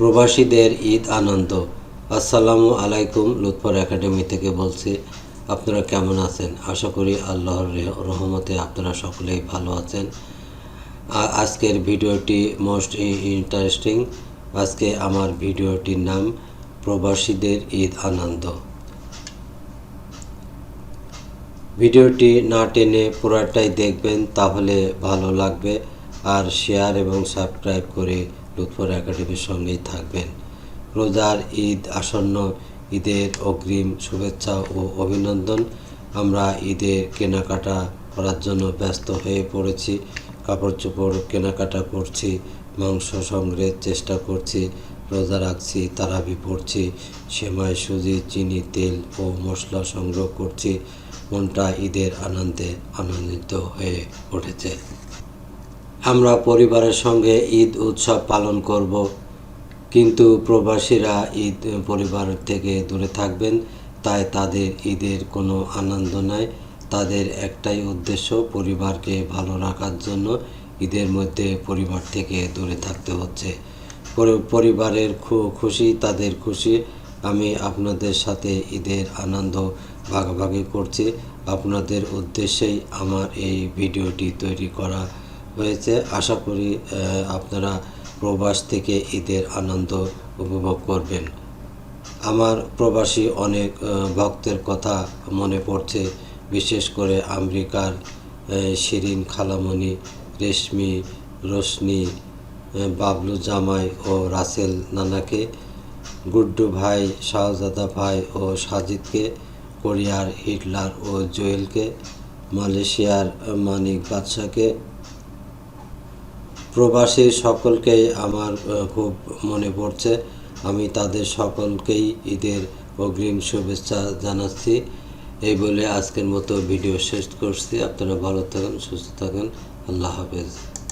প্রবাসীদের ঈদ আনন্দ। আসসালামু আলাইকুম, লুৎফর একাডেমি থেকে বলছি, আপনারা কেমন আছেন? আশা করি আল্লাহর রেহ- রহমতে আপনারা সকলেই ভালো আছেন। আজকের ভিডিওটি মোস্ট ইন্টারেস্টিং। আজকে আমার ভিডিওটির নাম, প্রবাসীদের ঈদ আনন্দ। ভিডিওটি না টেনে পুরাটাই দেখবেন, তাহলে ভালো লাগবে। আর শেয়ার এবং সাবস্ক্রাইব করে লুৎফর একাডেমির সঙ্গেই থাকবেন। রোজার ঈদ, আসন্ন ঈদের অগ্রিম শুভেচ্ছা ও অভিনন্দন। আমরা ঈদের কেনাকাটা করার জন্য ব্যস্ত হয়ে পড়েছি। কাপড় চোপড় কেনাকাটা করছি, মাংস সংগ্রহের চেষ্টা করছি, রোজা রাখছি, তারাবি পড়ছি, সেমাই, সুজি, চিনি, তেল ও মশলা সংগ্রহ করছি। মনটা ঈদের আনন্দে আনন্দিত হয়ে উঠেছে। আমরা পরিবারের সঙ্গে ঈদ উৎসব পালন করব, কিন্তু প্রবাসীরা ঈদ পরিবার থেকে দূরে থাকবেন, তাই তাদের ঈদের কোনো আনন্দ নাই। তাদের একটাই উদ্দেশ্য পরিবারকে ভালো রাখার জন্য ঈদের মধ্যে পরিবার থেকে দূরে থাকতে হচ্ছে। পরিবারের খুশি তাদের খুশি। আমি আপনাদের সাথে ঈদের আনন্দ ভাগাভাগি করছি। আপনাদের উদ্দেশ্যেই আমার এই ভিডিওটি তৈরি করা হয়েছে। আশা করি আপনারা প্রবাস থেকে ঈদের আনন্দ উপভোগ করবেন। আমার প্রবাসী অনেক ভক্তের কথা মনে পড়ছে, বিশেষ করে আমেরিকার শিরিন, খালামণি, রেশমি, রোশনি বাবলু জামাই ও রাসেল নানাকে, গুড্ডু ভাই, শাহজাদা ভাই ও সাজিদকে, কোরিয়ার হিটলার ও জোয়েলকে, মালয়েশিয়ার মানিক বাদশাকে প্রবাসী সকলকেই আমার খুব মনে পড়ছে। আমি তাদের সকলকেই ঈদের অগ্রিম শুভেচ্ছা জানাচ্ছি। এই বলে আজকের মতো ভিডিও শেষ করছি। আপনারা ভালো থাকেন, সুস্থ থাকেন। আল্লাহ হাফেজ।